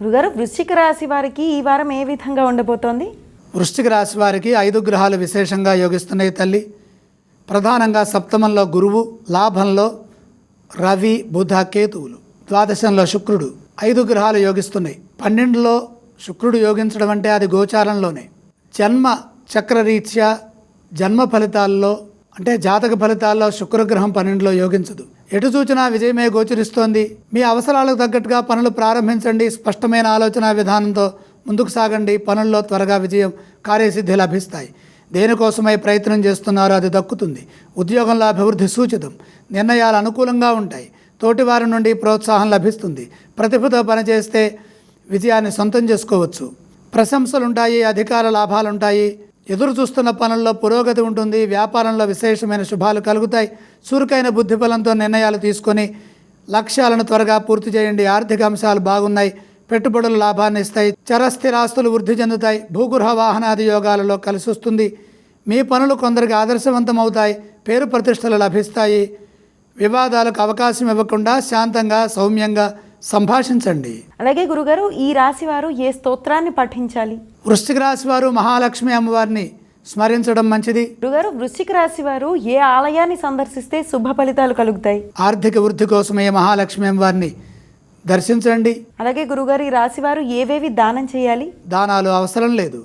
గురుగారు వృశ్చిక రాశి వారికి ఈ వారం ఏ విధంగా ఉండబోతోంది? వృశ్చిక రాశి వారికి ఐదు గ్రహాలు విశేషంగా యోగిస్తున్నాయి తల్లి. ప్రధానంగా సప్తమంలో గురువు లాభంలో రవి బుధ కేతువులు. ద్వాదశంలో శుక్రుడు ఐదు గ్రహాలు యోగిస్తున్నాయి. పన్నెండులో శుక్రుడు యోగించడం అంటే అది గోచారంలోనే. జన్మ చక్రరీత్యా జన్మ ఫలితాల్లో అంటే జాతక ఫలితాల్లో శుక్రగ్రహం పన్నెండులో యోగించదు. ఎటు చూచినా విజయమే గోచరిస్తోంది. మీ అవసరాలకు తగ్గట్టుగా పనులు ప్రారంభించండి. స్పష్టమైన ఆలోచన విధానంతో ముందుకు సాగండి. పనుల్లో త్వరగా విజయం కార్యసిద్ధి లభిస్తాయి. దేనికోసమై ప్రయత్నం చేస్తున్నారో అది దక్కుతుంది. ఉద్యోగంలో అభివృద్ధి సూచితం. నిర్ణయాలు అనుకూలంగా ఉంటాయి. తోటివారి నుండి ప్రోత్సాహం లభిస్తుంది. ప్రతిభతో పనిచేస్తే విజయాన్ని సొంతం చేసుకోవచ్చు. ప్రశంసలుంటాయి అధికార లాభాలుంటాయి. ఎదురు చూస్తున్న పనుల్లో పురోగతి ఉంటుంది వ్యాపారంలో విశేషమైన శుభాలు కలుగుతాయి. చురుకైన బుద్ధిబలంతో నిర్ణయాలు తీసుకొని లక్ష్యాలను త్వరగా పూర్తి చేయండి. ఆర్థిక అంశాలు బాగున్నాయి పెట్టుబడులు లాభాన్ని ఇస్తాయి చరస్థిరాస్తులు వృద్ధి చెందుతాయి భూగృహ వాహనాది యోగాలలో కలిసి వస్తుంది. మీ పనులు కొందరికి ఆదర్శవంతం అవుతాయి పేరు ప్రతిష్టలు లభిస్తాయి. వివాదాలకు అవకాశం ఇవ్వకుండా శాంతంగా సౌమ్యంగా సంభాషించండి. అలాగే గురుగారు ఈ రాశి వారు ఏ స్తోత్రాన్ని పఠించాలి వృశ్చిక రాశి వారు మహాలక్ష్మి అమ్మవారిని స్మరించడం మంచిది. గురుగారు వృశ్చిక రాశి వారు ఏ ఆలయాన్ని సందర్శిస్తే శుభ ఫలితాలు కలుగుతాయి? ఆర్థిక వృద్ధి కోసమే మహాలక్ష్మి అమ్మవారిని దర్శించండి. అలాగే గురుగారు ఈ రాశి వారు ఏవేవి దానం చేయాలి? దానాలు అవసరం లేదు.